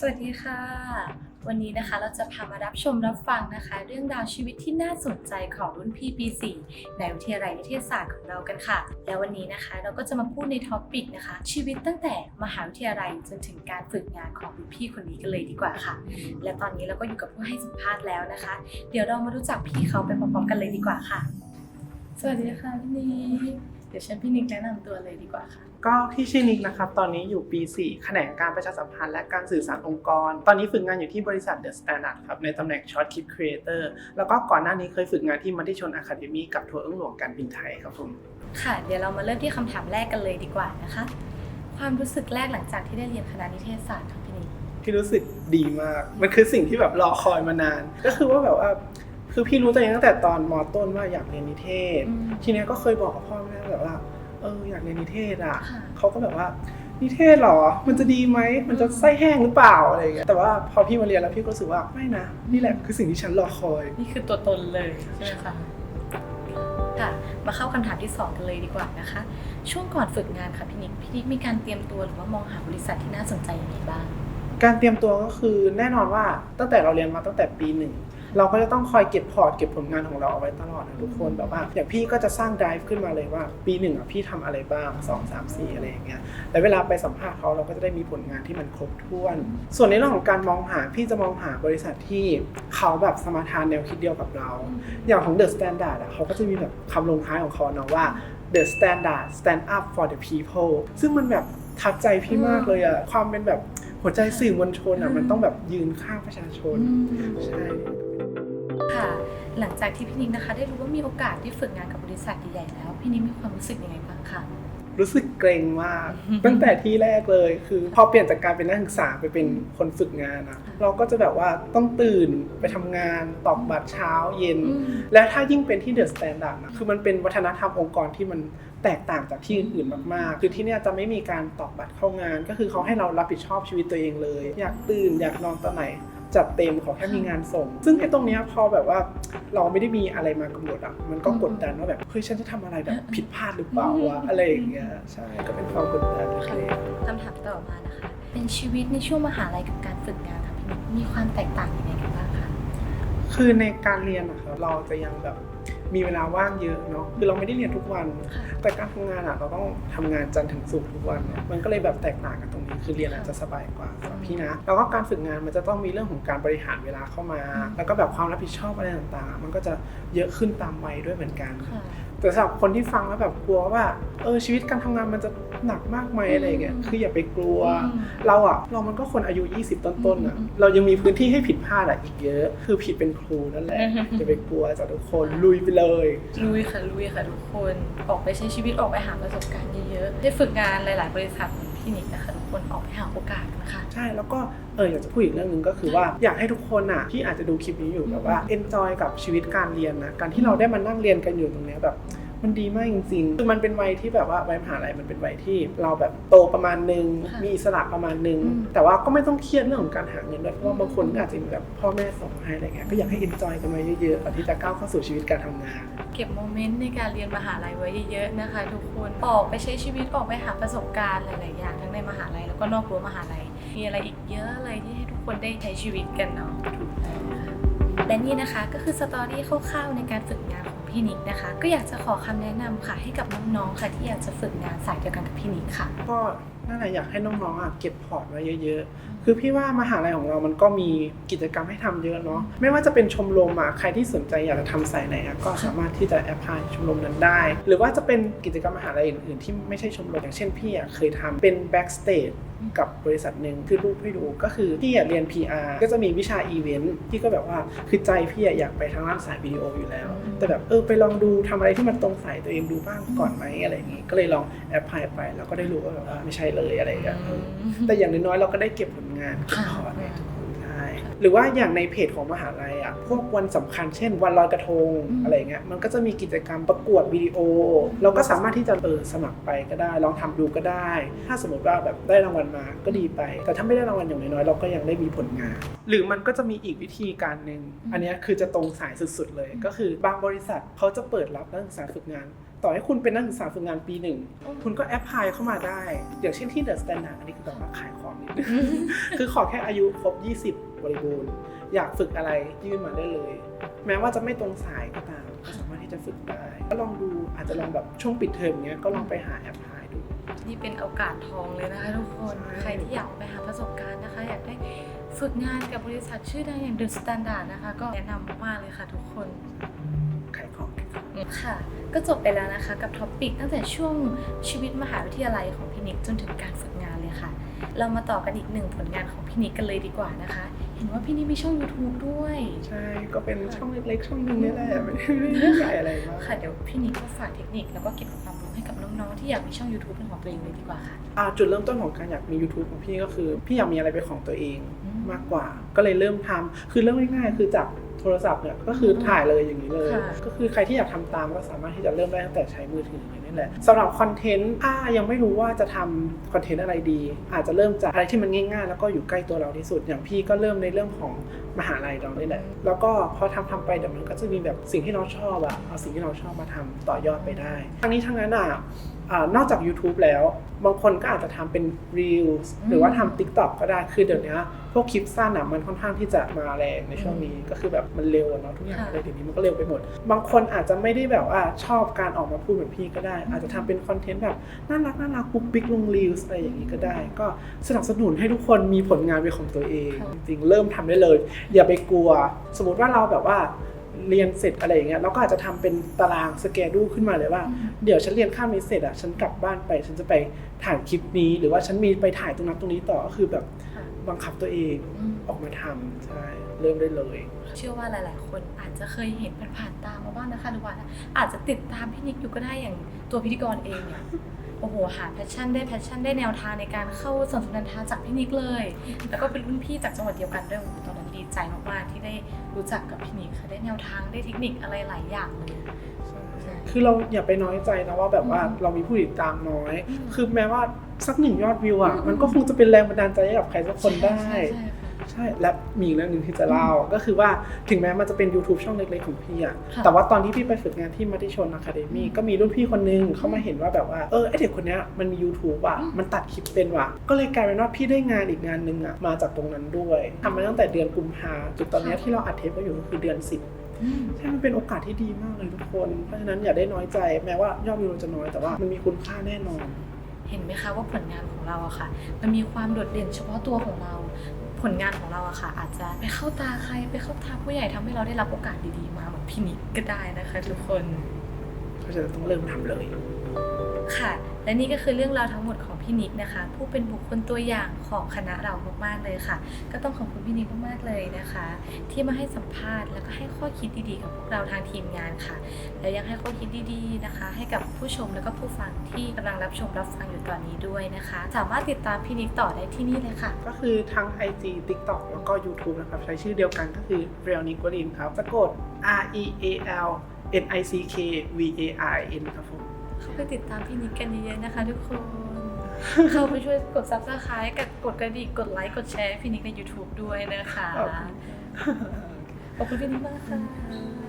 สวัสดีค่ะ วันนี้นะคะเราจะพามารับชมรับฟังนะคะ เรื่องราวชีวิตที่น่าสนใจของรุ่นพี่ปี 4 ในวิทยาลัยนิเทศศาสตร์ของเรากันค่ะ และววันนี้นะคะเราก็จะมาพูดในท็อปิกนะคะ ชีวิตตั้งแต่มหาวิทยาลัยจนถึงการฝึกงานของรุ่นพี่คนนี้กันเลยดีกว่าค่ะ และตอนนี้เราก็อยู่กับผู้ให้สัมภาษณ์แล้วนะคะ เดี๋ยวเรามารู้จักพี่เขาไปพร้อมๆกันเลยดีกว่าค่ะ สวัสดีค่ะพี่นิกเดี๋ยวเชิญพี่นิกแนะนำตัวเลยดีกว่าค่ะ ก็พี่ชื่อนิกนะครับ ตอนนี้อยู่ปี 4 แขนงการประชาสัมพันธ์และการสื่อสารองค์กร ตอนนี้ฝึกงานอยู่ที่บริษัท The Standard ครับ ในตำแหน่ง Short Clip Creator แล้วก็ก่อนหน้านี้เคยฝึกงานที่มัธยชนอะคาเดมีกับทัวร์เอื้องหลวงการบินไทยครับผม ค่ะ เดี๋ยวเรามาเริ่มที่คำถามแรกกันเลยดีกว่านะคะ ความรู้สึกแรกหลังจากที่ได้เรียนคณะนิเทศศาสตร์ของพี่นิกที่รู้สึกดีมาก มันคือสิ่งที่แบบรอคอยมานาน ก็คือว่าแบบว่า คือพี่รู้ตัวเองตั้งแต่ตอนมต้นว่าอยากเรียนนิเทศ อืม ทีเนี้ยก็เคยบอกกับพ่อแม่แบบว่า เอออยากเรียนนิเทศอะ ค่ะ เขาก็แบบว่านิเทศเหรอ มันจะดีไหม มันจะไส้แห้งหรือเปล่าอะไรอย่างเงี้ย แต่ว่าพอพี่มาเรียนแล้วพี่ก็รู้สึกว่าไม่นะ นี่แหละคือสิ่งที่ฉันรอคอย นี่คือตัวตนเลยใช่ไหมคะค่ะ มาเข้าคำถามที่สองกันเลยดีกว่านะคะ ช่วงก่อนฝึกงานค่ะพี่นิกพี่นิกมีการเตรียมตัวหรือว่ามองหาบริษัทที่น่าสนใจยังไงบ้าง การเตรียมตัวก็คือแน่นอนว่าตั้งแต่เราเรียนมาตั้งแต่ปีหนึ่ง เราก็จะต้องคอยเก็บพอร์ตเก็บผลงานของเราเอาไว้ตลอดนะทุกคนแบบว่าอย่างพี่ก็จะสร้าง drive ขึ้นมาเลยว่า ปีหนึ่งอะพี่ทำอะไรบ้าง 2 3 4 อะไรอย่างเงี้ยแล้วเวลาไปสัมภาษณ์เขาเราก็จะได้มีผลงานที่มันครบถ้วน ส่วนในเรื่องของการมองหาพี่จะมองหาบริษัทที่เขาแบบสมาทานแนวคิดเดียวกับเรา อย่างของ The Standard อะเขาก็จะมีแบบคำลงท้ายของเขาเนาะว่า The Standard stand up for the people ซึ่งมันแบบทัดใจพี่มากเลยอะความเป็นแบบหัวใจสื่อมวลชนอะมันต้องแบบยืนข้างประชาชน ใช่ ค่ะ หลังจากที่พี่นิกนะคะ ได้รู้ว่ามีโอกาสได้ฝึกงานกับบริษัทใหญ่ๆแล้ว พี่นิกมีความรู้สึกยังไงบ้างคะรู้สึกเกรงมาก ตั้งแต่ที่แรกเลยคือ พอเปลี่ยนจากการเป็นนักศึกษาไปเป็นคนฝึกงานอะเราก็จะแบบว่าต้องตื่นไปทำงานตอกบัตรเช้าเย็นอืมและถ้ายิ่งเป็นที่เดอะสแตนดาร์ดนะคือมันเป็นวัฒนธรรมองค์กรที่มันแตกต่างจากที่อื่นๆมากๆ คือที่เนี่ยจะไม่มีการตอกบัตรเข้างาน ก็คือเขาให้เรารับผิดชอบชีวิตตัวเองเลย อยากตื่นอยากนอนตอนไหน จัดเต็มขอแค่มีงานส่ง ซึ่งไอ้ตรงเนี้ยพอแบบว่าเราไม่ได้มีอะไรมากำหนดอะมันก็กดดันว่าแบบเฮ้ยฉันจะทำอะไรแบบผิดพลาดหรือเปล่าวะอะไรอย่างเงี้ยใช่ก็เป็นความกดดันค่ะเลยคำถามต่อมานะคะ เป็นชีวิตในช่วงมหาลัยกับการฝึกงานค่ะพี่นิกมีความแตกต่างยังไงกันบ้างคะคือในการเรียนอะครับเราจะยังแบบ มีเวลาว่างเยอะเนาะคือเราไม่ได้เรียนทุกวันค่ะแต่การทำงานอะเราต้องทำงานจันทร์ถึงศุกร์ทุกวันเนี่ยมันก็เลยแบบแตกต่างกันตรงนี้คือเรียนอาจจะสบายกว่าสำหรับพี่นะแล้วก็การฝึกงานมันจะต้องมีเรื่องของการบริหารเวลาเข้ามา แล้วก็แบบความรับผิดชอบอะไรต่างๆ มันก็จะเยอะขึ้นตามวัยด้วยเหมือนกันค่ะ แต่สำหรับคนที่ฟังแล้วแบบกลัวว่า เออชีวิตการทำงานมันจะหนักมากไหมอะไรอย่างเงี้ยอืมคืออย่าไปกลัวอืมเราอะเรามันก็คนอายุ 20 ต้นๆอะอืมเรายังมีพื้นที่ให้ผิดพลาดอะอีกเยอะ คือผิดเป็นครูนั่นแหละอืมอย่าไปกลัวจากทุกคนลุยไปเลยลุยค่ะลุยค่ะทุกคนออกไปใช้ชีวิตออกไปหาประสบการณ์เยอะๆได้ฝึกงานหลาย ๆ บริษัทเหมือนพี่นิกนะคะ ทุกคนออกไปหาโอกาสนะคะ ใช่แล้วก็เอออยากจะพูดอีกเรื่องหนึ่งก็คือว่าอยากให้ทุกคนอะที่อาจจะดูคลิปนี้อยู่แบบว่า enjoy กับชีวิตการเรียนนะการที่เราได้มานั่งเรียนกันอยู่ตรงเนี้ยแบบ มันดีมากจริงๆ คือมันเป็นวัยที่แบบว่าวัยมหาลัยมันเป็นวัยที่เราแบบโตประมาณนึง ค่ะมีอิสระประมาณนึง อืม แต่ว่าก็ไม่ต้องเครียดเรื่องของการหาเงินด้วยเพราะว่าบางคนก็อาจจะมีแบบพ่อแม่ส่งให้อะไรเงี้ยก็อยากให้ enjoy กันมาเยอะๆก่อนที่จะก้าวเข้าสู่ชีวิตการทำงาน เก็บโมเมนต์ในการเรียนมหาลัยไว้เยอะๆนะคะ ทุกคนออกไปใช้ชีวิตออกไปหาประสบการณ์หลายๆอย่างทั้งในมหาลัยแล้วก็นอกรั้วมหาลัย มีอะไรอีกเยอะเลยที่ให้ทุกคนได้ใช้ชีวิตกันเนาะและนี่นะคะก็คือสตอรี่คร่าวๆในการฝึกงานของ พี่นิกนะคะ ก็อยากจะขอคำแนะนำค่ะให้กับน้องๆค่ะที่อยากจะฝึกงานสายเดียวกันกับพี่นิกค่ะก็ นั่นแหละอยากให้น้องๆอะเก็บพอร์ตไว้เยอะ ๆ คือพี่ว่ามหาลัยของเรามันก็มีกิจกรรมให้ทำเยอะเนาะ ไม่ว่าจะเป็นชมรมอะใครที่สนใจอยากจะทำสายไหนอะก็สามารถที่จะแอพพลายชมรมนั้นได้ หรือว่าจะเป็นกิจกรรมมหาลัยอื่น ๆ ที่ไม่ใช่ชมรมอย่างเช่นพี่อะเคยทำเป็น backstage กับบริษัทหนึ่งคือรูปให้ดูก็คือพี่อะเรียน PR ก็จะมีวิชาอีเวนต์ที่ก็แบบว่าคือใจพี่อะอยากไปทางด้านสายวิดีโออยู่แล้ว แต่แบบเออไปลองดูทำอะไรที่มันตรงสายตัวเองดูบ้างก่อนไหมอะไรอย่างงี้ก็เลยลองแอพพลายไปแล้วก็ได้รู้ว่าแบบว่าไม่ใช่เลยอะไรอย่างเงี้ยเออแต่อย่างน้อยๆเราก็ได้เก็บผลงานเก็บพอร์ตเนี่ยทุกคนใช่หรือว่าอย่างในเพจของมหาลัยอะพวกวันสำคัญเช่น วันลอยกระทงอืมอะไรเงี้ยมันก็จะมีกิจกรรมประกวดวิดีโอ เราก็สามารถที่จะเออสมัครไปก็ได้ ลองทำดูก็ได้ ถ้าสมมติว่าแบบได้รางวัลมาก็ดีไป แต่ถ้าไม่ได้รางวัลอย่างน้อยๆเราก็ยังได้มีผลงาน หรือมันก็จะมีอีกวิธีการหนึ่งอืมอันเนี้ยคือจะตรงสายสุดๆเลย ก็คือบางบริษัทเขาจะเปิดรับนักศึกษาฝึกงาน ต่อให้คุณเป็นนักศึกษาฝึกงานปีหนึ่ง คุณก็แอปพลายเข้ามาได้อย่างเช่นที่เดอะสแตนดาร์ดอันนี้คือแบบว่าขายของนิดนึงคือขอแค่อายุครบ 20 บริบูรณ์ อยากฝึกอะไรยื่นมาได้เลย แม้ว่าจะไม่ตรงสายก็ตามก็สามารถที่จะฝึกได้ ก็ลองดูอาจจะลองแบบช่วงปิดเทอมเนี้ยก็ลองไปหาแอปพลายดู นี่เป็นโอกาสทองเลยนะคะทุกคนใช่ใครที่อยากไปหาประสบการณ์นะคะ อยากได้ฝึกงานกับบริษัทชื่อดังอย่าง The Standard นะคะ ก็แนะนำมากๆเลยค่ะทุกคน ค่ะ ก็จบไปแล้วนะคะกับท็อปปิกตั้งแต่ช่วงชีวิตมหาวิทยาลัยของพี่นิกจนถึงการฝึกงานเลยค่ะ เรามาต่อกันอีกหนึ่งผลงานของพี่นิกกันเลยดีกว่านะคะ เห็นว่าพี่นิกมีช่อง YouTube ด้วย ใช่ ก็เป็นช่องเล็กๆ ช่องหนึงนี่แหละไม่ได้ไม่ได้ใหญ่อะไรมาก ค่ะเดี๋ยวพี่นิกก็ฝากเทคนิคแล้วก็เก็บความรู้ให้กับน้องๆที่อยากมีช่อง YouTube เป็นของตัวเองเลยดีกว่าค่ะ อ่าจุดเริ่มต้นของการอยากมี YouTube ของพี่ก็คือ พี่อยากมีอะไรเป็นของตัวเอง อื มมากกว่า ก็เลยเริ่มทำคือเริ่มง่ายๆคือจากโทรศัพท์เนี่ยก็คือถ่ายเลยอย่างนี้เลยค่ะก็คือใครที่อยากทำตามก็สามารถที่จะเริ่มได้ตั้งแต่ใช้มือถือเลยนี่แหละสำหรับคอนเทนต์ถ้ายังไม่รู้ว่าจะทำคอนเทนต์อะไรดี อาจจะเริ่มจากอะไรที่มันง่ายๆ แล้วก็อยู่ใกล้ตัวเราที่สุด อย่างพี่ก็เริ่มในเรื่องของมหาลัยเรานี่แหละ แล้วก็พอทำทำไปเดี๋ยวมันก็จะมีแบบสิ่งที่เราชอบอะเอาสิ่งที่เราชอบมาทำต่อยอดไปได้ ทั้งนี้ทั้งนั้นอะ อ่านอกจาก YouTube แล้ว บางคนก็อาจจะทำเป็น Reels หรือว่าทำ TikTok ก็ได้ คือเดี๋ยวนี้พวกคลิปสั้นอะมันค่อนข้างที่จะมาแรงในช่วงนี้ก็คือแบบมันเร็วอะเนาะทุกอย่างค่ะเลยเดี๋ยวนี้มันก็เร็วไปหมด บางคนอาจจะไม่ได้แบบว่าชอบการออกมาพูดเหมือนพี่ก็ได้ อาจจะทำเป็นคอนเทนต์แบบน่ารักน่ารักปุ๊กปิ๊กลง Reels อะไรอย่างนี้ก็ได้ ก็สนับสนุนให้ทุกคนมีผลงานเป็นของตัวเองค่ะจริงๆเริ่มทำได้เลย อย่าไปกลัว สมมติว่าเราแบบว่า เรียนเสร็จอะไรอย่างเงี้ยเราก็อาจจะทำเป็นตารางสเกดูขึ้นมาเลยว่า เดี๋ยวฉันเรียนข้ามนี้เสร็จอะฉันกลับบ้านไป ฉันจะไปถ่ายคลิปนี้ หรือว่าฉันมีไปถ่ายตรงนั้นตรงนี้ต่อก็คือแบบค่ะบังคับตัวเองอืมออกมาทำใช่เริ่มได้เลย เชื่อว่าหลาย ๆ คนอาจจะเคยเห็นผ่านๆตามมาบ้างนะคะหรือว่าอาจจะติดตามพี่นิกอยู่ก็ได้อย่างตัวพิธีกรเองเนี่ยโอ้โหหาแพชชั่นได้แพชชั่นได้แนวทางในการเข้าสนทนาทานจากพี่นิกเลย แล้วก็เป็นรุ่นพี่จากจังหวัดเดียวกันด้วยโอ้โหตอนนั้น ดีใจมากๆที่ได้รู้จักกับพี่นิกค่ะได้แนวทางได้เทคนิคอะไรหลายอย่างเลยใช่คือเราอย่าไปน้อยใจนะว่าแบบว่าอืมเรามีผู้ติดตามน้อยอืมคือแม้ว่าสักหนึ่งยอดวิวอะอืมมันก็คงจะเป็นแรงบันดาลใจให้กับใครสักคนได้ ใช่ใช่ค่ะ ใช่และมีอีกเรื่องหนึ่งที่จะเล่าก็คือว่าถึงแม้มันจะเป็น YouTube ช่องเล็กๆของพี่อะค่ะแต่ว่าตอนที่พี่ไปฝึกงานที่มัติชนอะคาเดมี่ก็มีรุ่นพี่คนนึงเขามาเห็นว่าแบบว่าเออไอเด็กคนเนี้ยมันมี YouTube อะอืมมันตัดคลิปเป็นว่ะก็เลยกลายเป็นว่าพี่ได้งานอีกงานหนึ่งอะมาจากตรงนั้นด้วยทำมาตั้งแต่เดือนกุมภาจุดตอนเนี้ยที่เราอัดเทปก็อยู่ก็คือเดือนสิบอืมใช่ มันเป็นโอกาสที่ดีมากเลยทุกคน เพราะฉะนั้นอย่าได้น้อยใจ แม้ว่ายอดวิวเราจะน้อยแต่ว่ามันมีคุณค่าแน่นอน เห็นไหมคะว่าผลงานของเราอะค่ะ มันมีความโดดเด่นเฉพาะตัวของเรา ผลงานของเราอะค่ะ อาจจะไปเข้าตาใครไปเข้าตาผู้ใหญ่ทำให้เราได้รับโอกาสดีๆมาเหมือนพี่นิกก็ได้นะคะ ทุกคนเพราะฉะนั้นต้องเริ่มทำเลย ค่ะ และนี่ก็คือเรื่องราวทั้งหมดของพี่นิกนะคะ ผู้เป็นบุคคลตัวอย่างของคณะเรามากๆเลยค่ะ ก็ต้องขอบคุณพี่นิกมากๆเลยนะคะ ที่มาให้สัมภาษณ์แล้วก็ให้ข้อคิดดีๆกับพวกเราทางทีมงานค่ะ และยังให้ข้อคิดดีๆนะคะ ให้กับผู้ชมแล้วก็ผู้ฟังที่กำลังรับชมรับฟังอยู่ตอนนี้ด้วยนะคะ สามารถติดตามพี่นิกต่อได้ที่นี่เลยค่ะ ก็คือทั้ง IG TikTok แล้วก็ YouTube นะครับใช้ชื่อเดียวกันก็คือ Real Nick w a l i n ครับสะกด R E A L N I C K V A I N ครับผม เข้าไปติดตามพี่นิกกันเยอะๆนะคะ ทุกคน เข้าไปช่วยกด subscribe กับกดกระดิ่งกดไลค์กดแชร์ให้พี่นิกใน YouTube ด้วยนะคะ ขอบคุณขอบคุณพี่นิกมากค่ะ